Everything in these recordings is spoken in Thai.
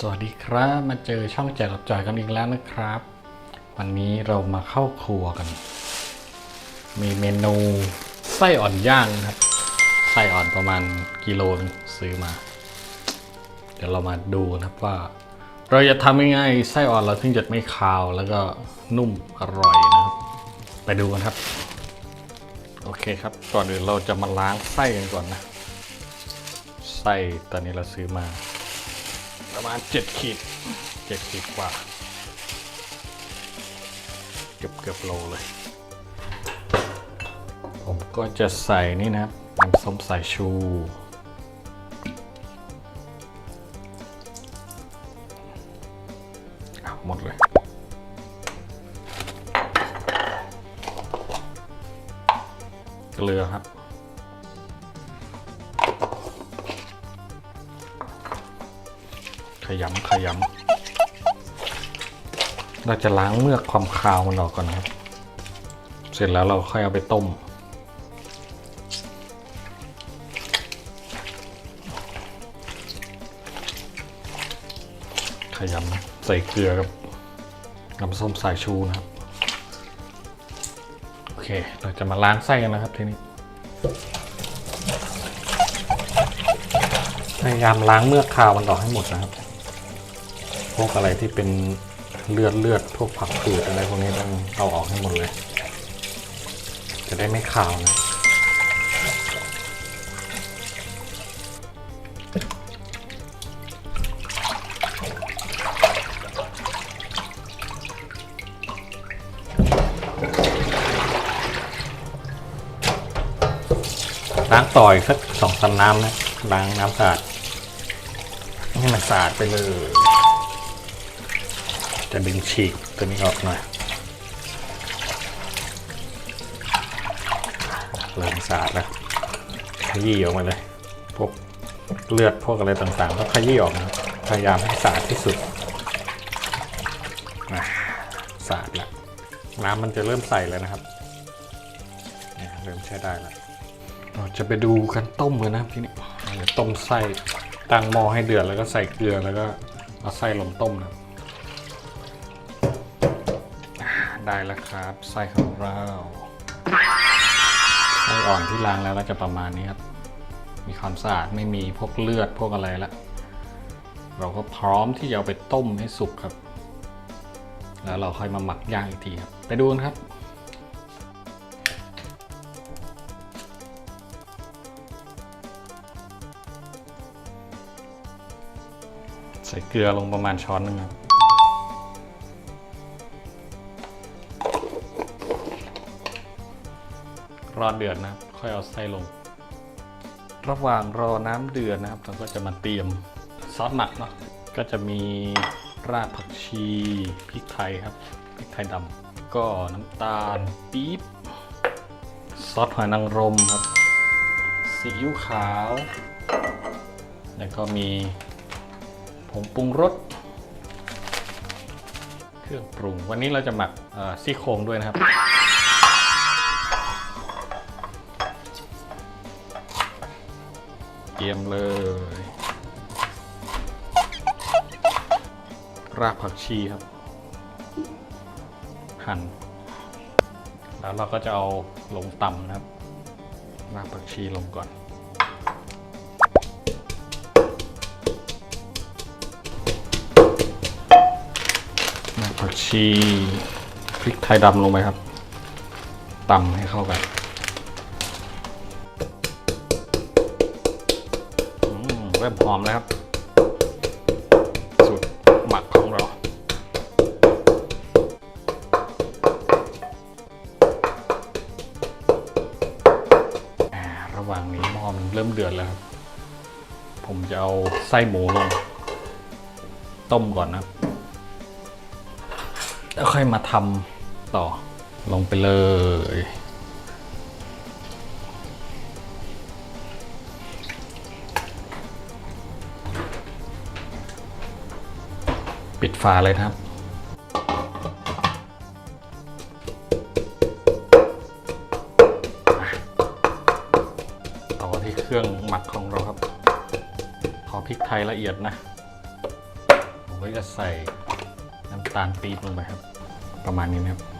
สวัสดีครับ มาเจอช่องแจกกับจอยกันอีกแล้วนะครับ วันนี้เรามาเข้าครัวกัน มีเมนูไส้อ่อนย่างนะครับ ไส้อ่อนประมาณกิโลนึงซื้อมา เดี๋ยวเรามาดูนะครับว่า เราจะทำยังไงไส้อ่อนเราถึงจะไม่คาวแล้วก็นุ่มอร่อยนะครับ ไปดูกันครับ โอเคครับ ก่อนอื่นเราจะมาล้างไส้กันก่อนนะ ไส้ตอนนี้เราซื้อมา ประมาณ 7 ขีด 7 ขีดกว่า เกือบเกือบโลเลย ผมก็จะใส่นี่นะครับน้ำส้มสายชูเอาหมดเลยเกลือครับ ขยำขยำเราจะล้างเมือกความคาวมันออกก่อนครับ เสร็จแล้วเราค่อยเอาไปต้ม ขยำใส่เกลือกับน้ำส้มสายชูนะครับ โอเค เราจะมาล้างไส้กันนะครับทีนี้พยายามล้างเมือกคาวมันออกให้หมดนะครับ พวกอะไรที่เป็นเลือดเลือดพวกผักผืดอะไรพวกนี้ต้องเอาออกให้หมดเลย จะได้ไม่คาวนะล้างต่ออีกสักสองสามน้ำนะล้างน้ำสะอาดให้มันสะอาดไปเลย จะดึงฉีกตัวนี้ออกหน่อยเริ่มสะอาดแล้วขยี้ออกมาเลยพวกเลือดพวกอะไรต่างๆต้องขยี้ออกนะพยายามให้สะอาดที่สุดสะอาดแล้วน้ำมันจะเริ่มใสแล้วนะครับเริ่มใช้ได้แล้วเราจะไปดูกันต้มกันนะทีนี้ต้มไส้ตั้งหม้อให้เดือดแล้วก็ใส่เกลือแล้วก็เอาไส้ลงต้มนะ ได้แล้วครับ ไส้ของเราไส้อ่อนที่ล้างแล้วก็จะประมาณนี้ครับ มีความสะอาดไม่มีพวกเลือดพวกอะไรละ เราก็พร้อมที่จะเอาไปต้มให้สุกครับ แล้วเราค่อยมาหมักย่างอีกทีครับ ไปดูกันครับใส่เกลือลงประมาณช้อนหนึงครับ รอเดือดนะครับ ค่อยเอาไส้ลง ระหว่างรอน้ำเดือดนะครับ เราก็จะมาเตรียมซอสหมักเนาะก็จะมีรากผักชีพริกไทยครับพริกไทยดำก็น้ำตาลปี๊บซอสหอยนางรมครับซีอิ๊วขาว แล้วก็มีผงปรุงรสเครื่องปรุง วันนี้เราจะหมักซี่โครงด้วยนะครับ เตรียมเลย รากผักชีครับ หั่น แล้วเราก็จะเอาลงตำนะครับ รากผักชีลงก่อนรากผักชีพริกไทยดำลงไปครับตำให้เข้ากัน หอมแล้วครับ สูตรหมักของเราอ่าระหว่างนี้หม้อมันเริ่มเดือดแล้วครับ ผมจะเอาไส้หมูลง ต้มก่อนนะแล้วค่อยมาทำต่อลงไปเลย ปิดฝาเลยครับ ต่อที่เครื่องหมักของเราครับ ขอพริกไทยละเอียดนะ ผมก็จะใส่น้ำตาลปี๊บลงไปครับ ประมาณนี้นะครับ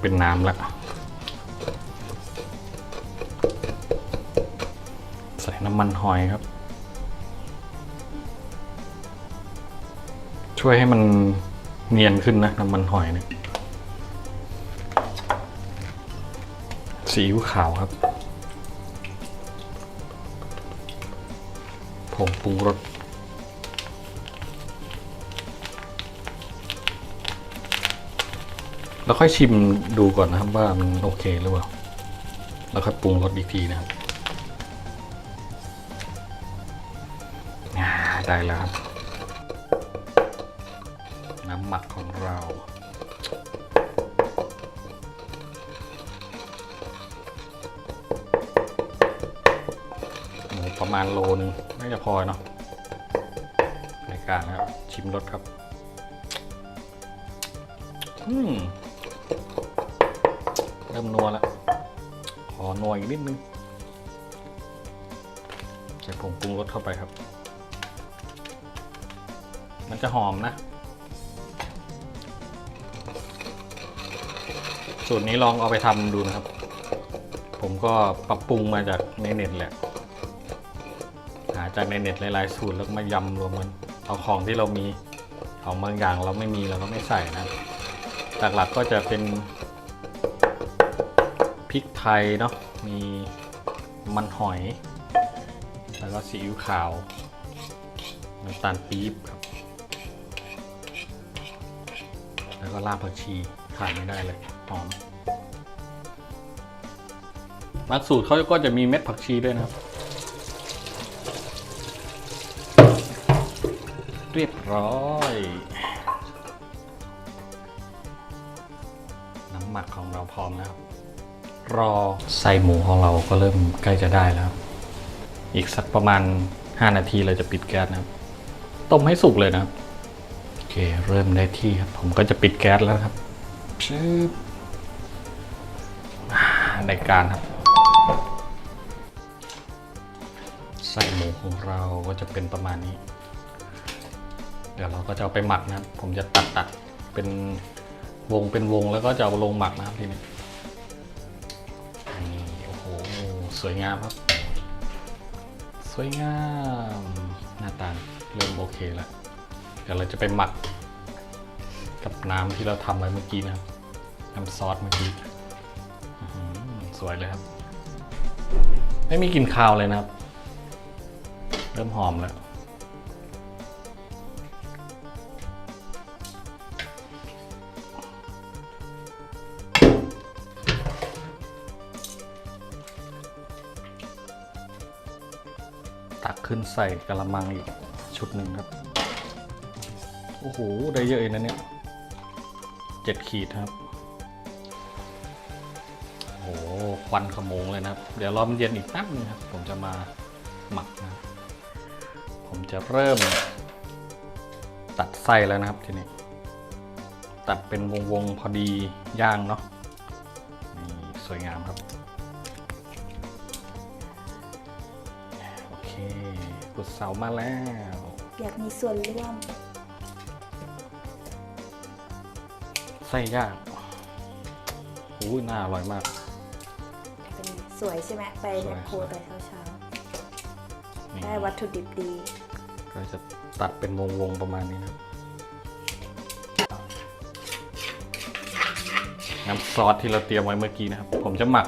เป็นน้ำแล้วใส่น้ำมันหอยครับ ช่วยให้มันเนียนขึ้นนะน้ำมันหอยเนี่ยซีอิ๊วขาวครับผงปรุงรส แล้วค่อยชิมดูก่อนนะครับว่ามันโอเคหรือเปล่า แล้วค่อยปรุงรสอีกทีนะครับได้แล้วครับ น้ำหมักของเราหมูประมาณโลนึงน่าจะพอเนาะในการนะครับ ชิมรสครับ อืม เริ่มนัวแล้วขอนัวอีกนิดนึงใส่ผงปรุงรสเข้าไปครับ มันจะหอมนะ สูตรนี้ลองเอาไปทำดูนะครับ ผมก็ปรับปรุงมาจากในเน็ตแหละ หาจากในเน็ตหลายๆสูตรแล้วมายำรวมกัน เอาของที่เรามี ของบางอย่างเราไม่มีเราก็ไม่ใส่นะ หลักๆก็จะเป็นพริกไทยเนาะมีมันหอย แล้วก็ซีอิ๊วขาวน้ำตาลปี๊บครับ แล้วก็รากผักชีขาดไม่ได้เลยหอมบางสูตรเขาก็จะมีเม็ดผักชีด้วยนะครับ เรียบร้อย มักของเราพร้อมแล้วครับ รอไส้หมูของเราก็เริ่มใกล้จะได้แล้วครับอีกสักประมาณ 5 นาทีเราจะปิดแก๊สนะครับ ต้มให้สุกเลยนะครับ โอเคเริ่มได้ที่ครับ ผมก็จะปิดแก๊สแล้วครับชืบอ่าในการครับไส้หมูของเราก็จะเป็นประมาณนี้ เดี๋ยวเราก็จะเอาไปหมักนะครับ ผมจะตัดตัดเป็น วงเป็นวงแล้วก็จะเอาลงหมักนะครับทีนี้นี่โอ้โหสวยงามครับ สวยงามหน้าตาเริ่มโอเคแล้วเดี๋ยวเราจะไปหมัก กับน้ำที่เราทำไว้เมื่อกี้นะครับน้ำซอสเมื่อกี้สวยเลยครับ ไม่มีกลิ่นคาวเลยนะครับ เริ่มหอมแล้ว ขึ้นใส่กระมังอีกชุดหนึ่งครับ โอ้โห ได้เยอะเลยนะเนี่ยเจ็ดขีดครับโอ้โหควันขโมงเลยนะครับ เดี๋ยวรอมันเย็นอีกแป๊บนึงครับ ผมจะมาหมักนะ ผมจะเริ่ม ตัดไส้แล้วนะครับทีนี้ ตัดเป็นวงๆพอดีย่างเนาะนี่สวยงามครับ กุดเสามาแล้ว อยากมีส่วนร่วม ไส้ย่างอู้ยน่าอร่อยมาก เป็นสวยใช่ไหมไปสวยแมคโครแต่เช้านี่ๆได้วัตถุดิบดี ก็จะตัดเป็นวงๆประมาณนี้นะน้ำซอสที่เราเตรียมไว้เมื่อกี้นะครับ ผมจะหมัก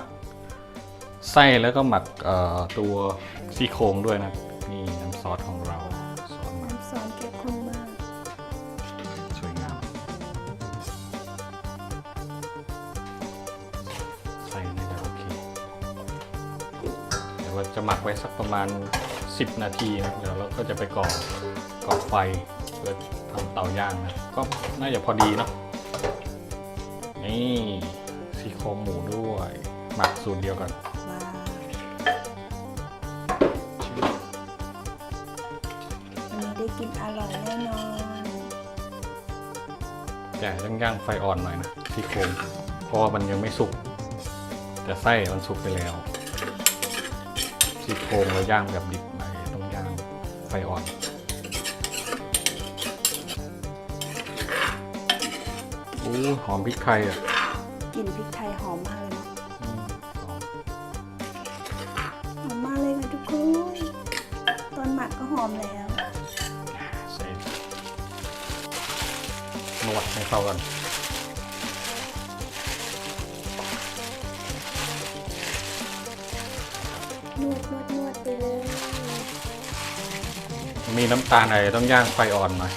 ไส้แล้วก็หมักเอ่อตัวซี่โครงด้วยนะครับนี่ ซอสของเราซอสหมักน้ำซอสแก้ข้นมากสวยงาม ใส่นี่ก็โอเคเดี๋ยวเราจะหมักไว้สักประมาณ 10 นาทีนะเดี๋ยวเราก็จะไปก่อก่อไฟเพื่อทำเตาย่างนะก็น่าจะพอดีเนาะนี่ซี่โครงหมูด้วย หมักสูตรเดียวกัน ว้าววันนี้ได้กินอร่อยแน่นอนแกะต้องย่างไฟอ่อนหน่อยนะที่โครงเพราะว่ามันยังไม่สุก แต่ไส้มันสุกไปแล้วซี่โครงเราย่างแบบดิบไปต้องย่างไฟอ่อนอู้หอมพริกไทยอะกลิ่นพริกไทยหอมมากเลยเนาะอืมหอมหอมมากเลยค่ะทุกคน ตอนหมักก็หอมแล้ว ให้เข้ากันนวดนวดนวดไปเลยมีน้ำตาลอะไรต้องย่างไฟอ่อนหน่อย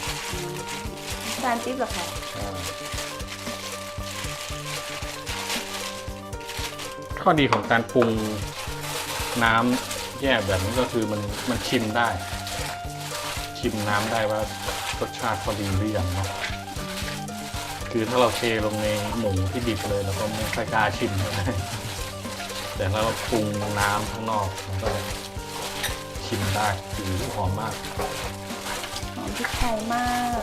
ตาลปิ๊บเหรอคะอ่าข้อดีของการปรุงน้ำแยกแบบนี้ก็คือมันมันชิมได้ ชิมน้ำได้ว่ารสชาติพอดีหรือยังเนาะ คือถ้าเราเทลงในหมูที่ดิบเลยเราก็ไม่ค่อยกล้าชิมเท่าไหร่แต่ถ้าเราปรุงน้ำข้างนอกมันก็ชิมได้คือหอมมากหอมพริกไทยมาก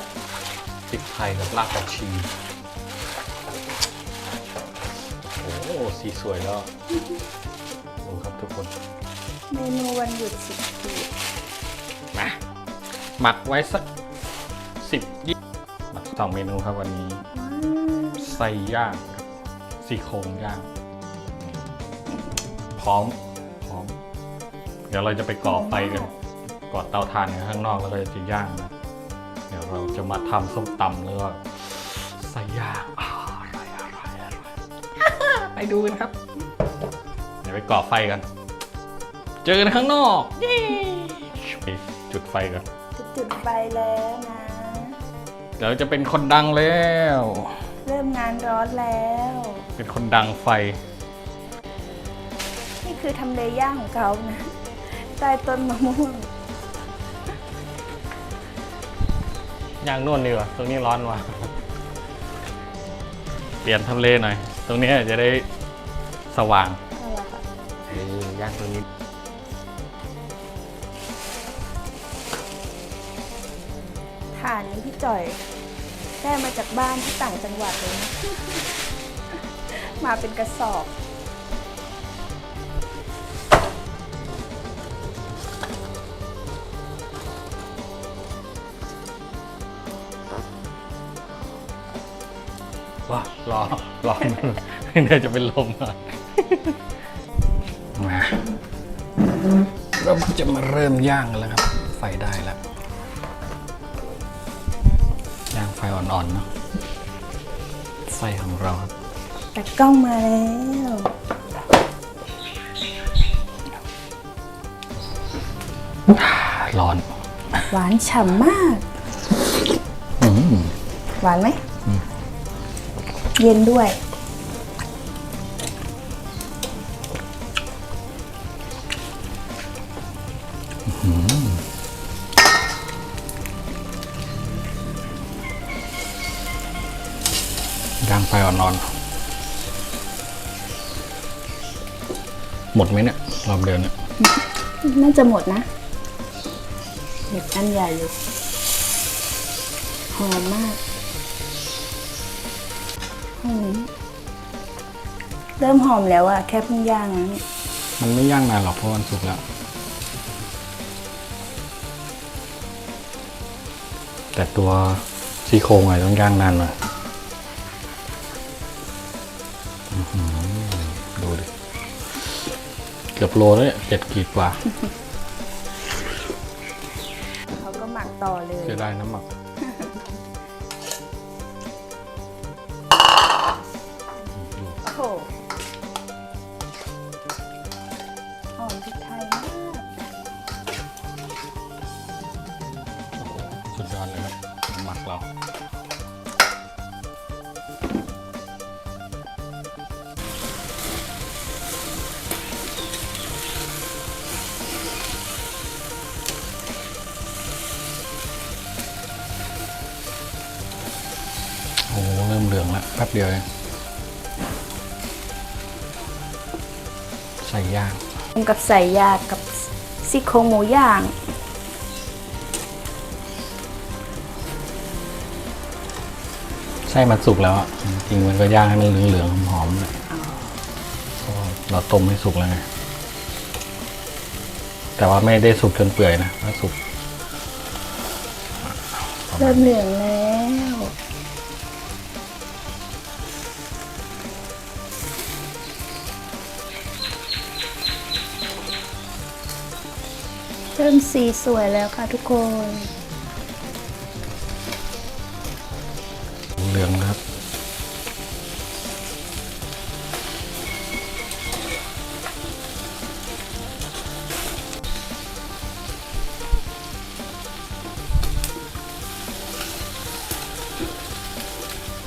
พริกไทยกับรากผักชีโอ้โหสีสวยแล้วดูครับทุกคนเมนูวันหยุดสิบปีมาหมักไว้สักสิบยี่หมักสองเมนูครับวันนี้ว้าวไส้ย่างครับซี่โครงย่าง พร้อมพร้อม เดี๋ยวเราจะไปก่อไฟกันก่อเตาถ่านกันข้างนอกแล้วก็จะย่างนะเดี๋ยวเราจะมาทำส้มตำแล้วก็ไส้ย่างอร่อยอร่อยอร่อยไปดูกันครับ เดี๋ยวไปก่อไฟกัน เจอกันข้างนอกเย้ไปจุดไฟกันจะจุดไฟแล้วนะ เดี๋ยวจะเป็นคนดังแล้ว เริ่มงานร้อนแล้ว เป็นคนดังไฟ นี่คือทำเลย่างของเขานะใต้ต้นมะม่วง ย่างนวดดีกว่า ตรงนี้ร้อนว่ะ เปลี่ยนทำเลหน่อย ตรงนี้จะได้สว่างเอาละค่ะเออย่างตรงนี้ฐานนี้พี่จ่อย ได้มาจากบ้านที่ต่างจังหวัดเลยนะมาเป็นกระสอบ ว้าร้อนร้อนเดี๋ยวจะเป็นลมอะมาเราจะมาเริ่มย่างกันแล้วครับ ไฟได้แล้ว อ่อนๆเนาะไส้ของเราครับแต่กล้องมาแล้วร้อนหวานฉ่ำมากอืมหวานไหม เย็นด้วย ฟอ่อนๆหมดไหมเนี่ยรอบเดินเนี่ยน่าจะหมดนะเห็ดอันใหญ่อยู่หอมมากหอมเริ่มหอมแล้วอะแค่เพิ่งย่างนะเนี่ยมันไม่ย่างนานหรอกเพราะมันสุกแล้ว แต่ตัวซี่โครงอะไรต้องย่างนานหน่อย ดูดิ เกือบโลแล้วเนี่ยเจ็ดขีดกว่า เขาก็หมักต่อเลยจะได้น้ำหมัก ใส่ย่างรวมกับใส่ยากับซี่โครงหมูย่างสไส้มันสุกแล้วอะจริงๆมันก็ย่างให้มันเหลืองๆหอมๆเลยเพราะว่าเราต้มให้สุกแล้วไงแต่ว่าไม่ได้สุกจนเปื่อยนะถ้าสุก เริ่มเหลืองแล้ สีสวยแล้วค่ะทุกคน เหลืองนะครับ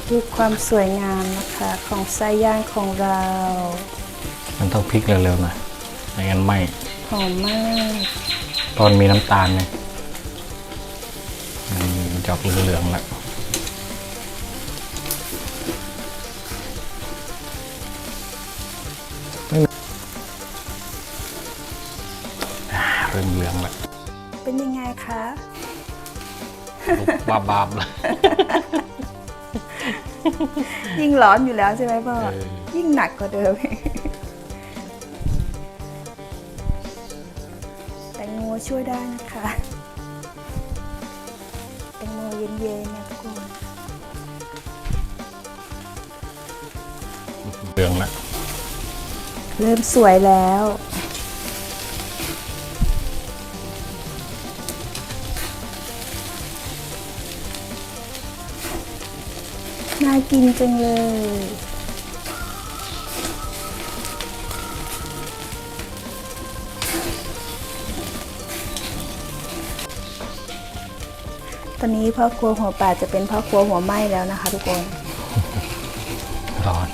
ดูความสวยงามนะคะของไส้ย่างของเรา มันต้องพลิกเร็วๆหน่อยไม่งั้นไหมหอมมาก ตอนมีน้ำตาลเนี่ยมันจะออกเหลืองๆแล้วไม่มีอ่าเริ่มเหลืองแล้วเป็นยังไงคะลุกบาบาบๆเลยยิ่งร้อนอยู่แล้วใช่ไหมพ่อเออยิ่งหนักกว่าเดิม งโมช่วยได้นะคะ แตงโมเย็นๆนะทุกคนเหลืองแล้วเริ่มสวยแล้ว น่ากินจังเลย อนนี้พ่อครัวหัวป่าจะเป็นพ่อครัวหัวไหม้แล้วนะคะ ทุกคน ร้อน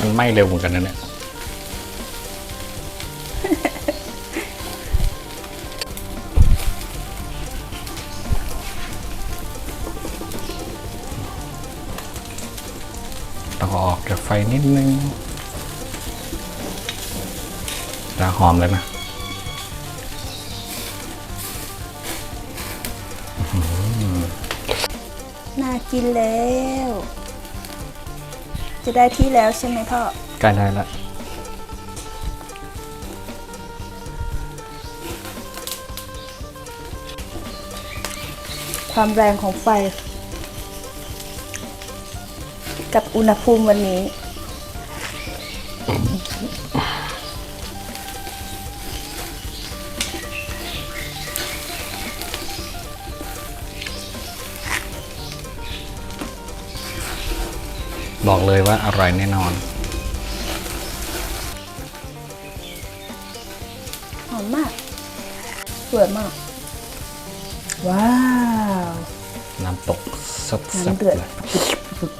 มันไหม้เร็วเหมือนกันนะเนี่ย นิดนึงจะหอมเลยนะน่ากินแล้ว จะได้ที่แล้วใช่ไหมพ่อใกล้ได้ละความแรงของไฟ กับอุณหภูมิวันนี้ บอกเลยว่าอร่อยแน่นอน หอมมากสวยมาก ว้าว น้ำตกซับน้ำเดือดเลย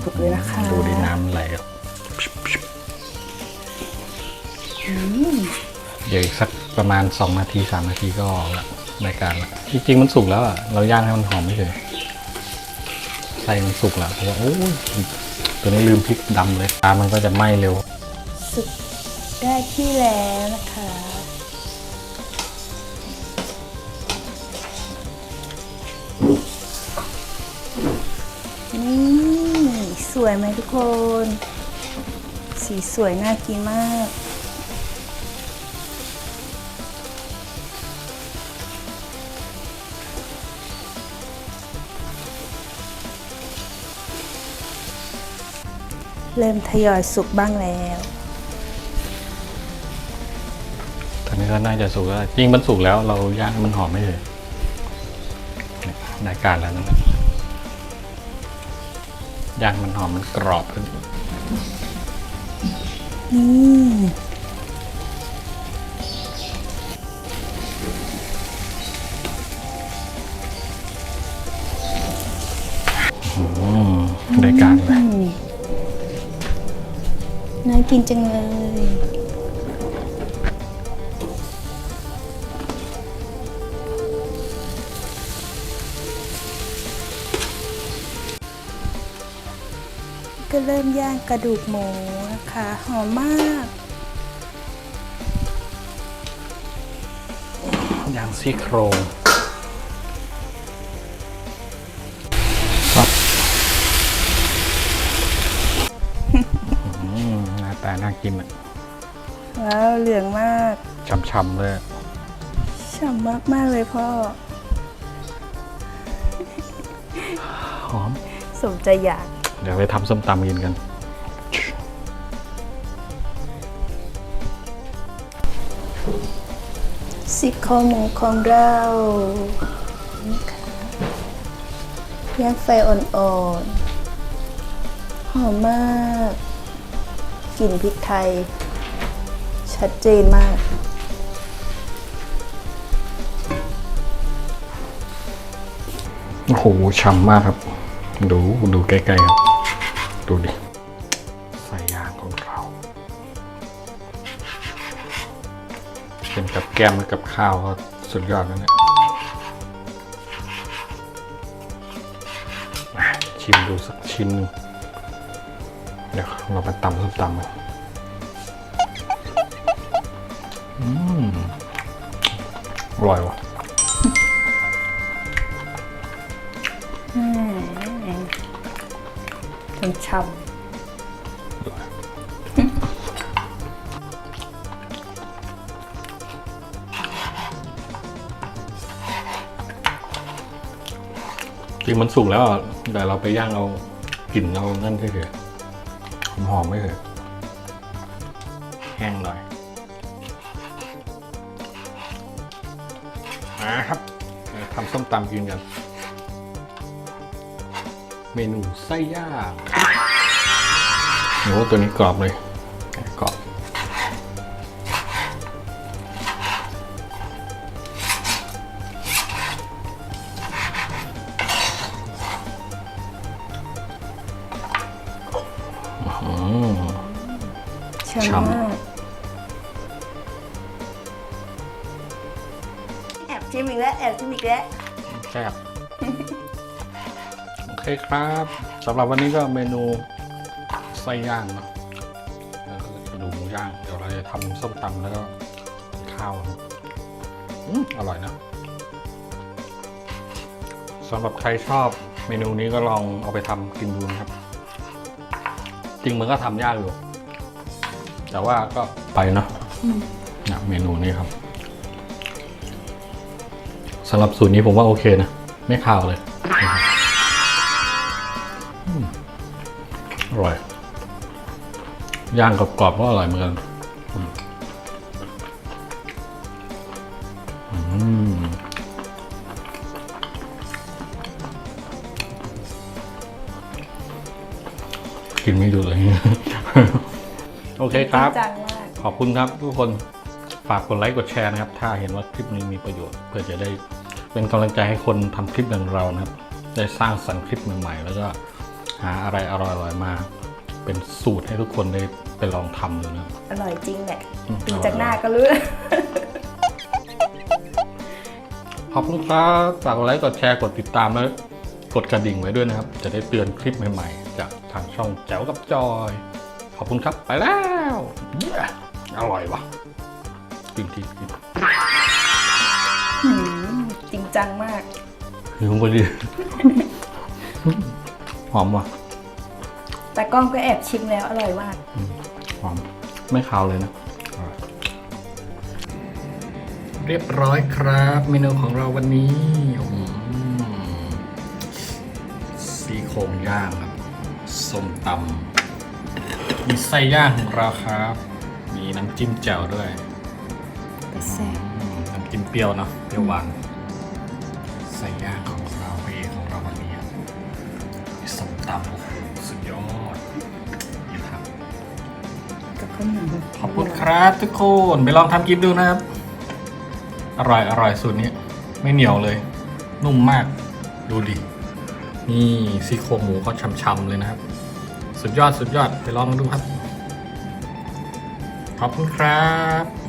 ปุบๆเลยนะคะ ดูดิน้ำไหลออก เดี๋ยวอีกสักประมาณ 2 นาที 3 นาทีก็ออกละรายการละจริงๆมันสุกแล้วอะเราย่างให้มันหอมไม่เลยไส้มันสุกแล้วเพราะว่าโอ้ยตัวนี้ลืมพริกดำเลยตามันก็จะไหม้เร็ว สุดได้ที่แล้วนะคะนี่สวยไหมทุกคน สีสวยน่ากินมาก เริ่มทยอยสุกบ้างแล้ว ตอนนี้ก็น่าจะสุกแล้วจริงมันสุกแล้วเราย่างให้มันหอมไม่เลยเนี่ยรายการแล้วนั่นแหละย่างมันหอมมันกรอบขึ้นนี่ กินจังเลย ก็เริ่มย่างกระดูกหมูนะคะ หอมมากย่างซี่โครง น้าตาน่ากินอะว้าวเหลืองมากช่ำๆเลยอะฉ่ำมากมากๆเลยพ่อ หอม สมใจอยาก เดี๋ยวไปทำส้มตำกินกันสิโครงหมูของเรานี่ค่ะย่างไฟอ่อนๆ หอมมาก กลิ่นพริกไทย ชัดเจนมาก โอ้โหช่ำมากครับ ดูดูใกล้ๆครับ ดูดิใส่ยางของเราเป็นกับแก้มหรือกับข้าวก็สุดยอดแล้วเนี่ยมาชิมดูสักชิ้นหนึ่ง เดี๋ยวเรามาตำส้มตำกันอืมอร่อยว่ะช่ำจริงมันสุกแล้วอะแต่เราไปย่างเอากลิ่นเอานั่นเฉยๆ หอมไม่เฉยแห้งหน่อยมาครับทำส้มตำกินกัน เมนูไส้ย่างโอ้ตัวนี้กรอบเลย ซ่บโอเคครับสำหรับวันนี้ก็เมนูไส้ย่างเนาะแล้วก็กระดูกหมูย่าง เดี๋ยวเราจะทำส้มตำแล้วก็ข้าวครับอืมอร่อยนะสำหรับใครชอบเมนูนี้ก็ลองเอาไปทำกินดูนะครับ จริงมันก็ทำยากอยู่ แต่ว่าก็ไปเนาะนะเมนูนี้ครับสำหรับสูตรนี้ผมว่าโอเคนะ ไม่ขาวเลยนะครับอืมอร่อย ย่างกรอบๆก็อร่อยเหมือนกันอืมอืมกินไม่ดูเลย โอเคครับจังมากขอบคุณครับทุกคน ฝากกดไลค์กดแชร์นะครับ ถ้าเห็นว่าคลิปนี้มีประโยชน์ เพื่อจะได้ เป็นกำลังใจให้คนทำคลิปอย่างเรานะครับ ได้สร้างสรรค์คลิปใหม่ๆ แล้วก็หาอะไรอร่อยๆมา เป็นสูตรให้ทุกคนได้ไปลองทำดูนะครับอร่อยจริงแหละอืมดูจากหน้าก็รู้ขอบคุณครับฝากกดไลค์ กดแชร์ กดติดตามแล้วกดกระดิ่งไว้ด้วยนะครับ จะได้เตือนคลิปใหม่ๆ จากทางช่องแจ๋วกับจอย ขอบคุณครับ ไปแล้วเย้อร่อยว่ะกินทีกินหืม จริงจังมากหิวพอดี หอมว่ะ แต่กล้องก็แอบชิมแล้วอร่อยมาก หอม ไม่คาวเลยนะ เรียบร้อยครับ เมนูของเราวันนี้อืมซี่โครงย่างครับส้มตำมีไส้ย่างของเราครับ มีน้ำจิ้มแจ่วด้วยแซ่บ อืมน้ำจิ้มเปรี้ยวเนอะเปรี้ยวหวาน ไส้ย่างของเราพระเอกของเราวันนี้ครับมีส้มตำโอ้โหสุดยอดนี่ครับ กับข้าวเหนียวขอบคุณครับทุกคนไปลองทำกินดูนะครับ อร่อยอร่อยสูตรนี้ไม่เหนียวเลย นุ่มมากดูดินี่ซี่โครงหมูเขาช่ำๆเลยนะครับ สุดยอดสุดยอดไปลองดูครับ ขอบคุณครับ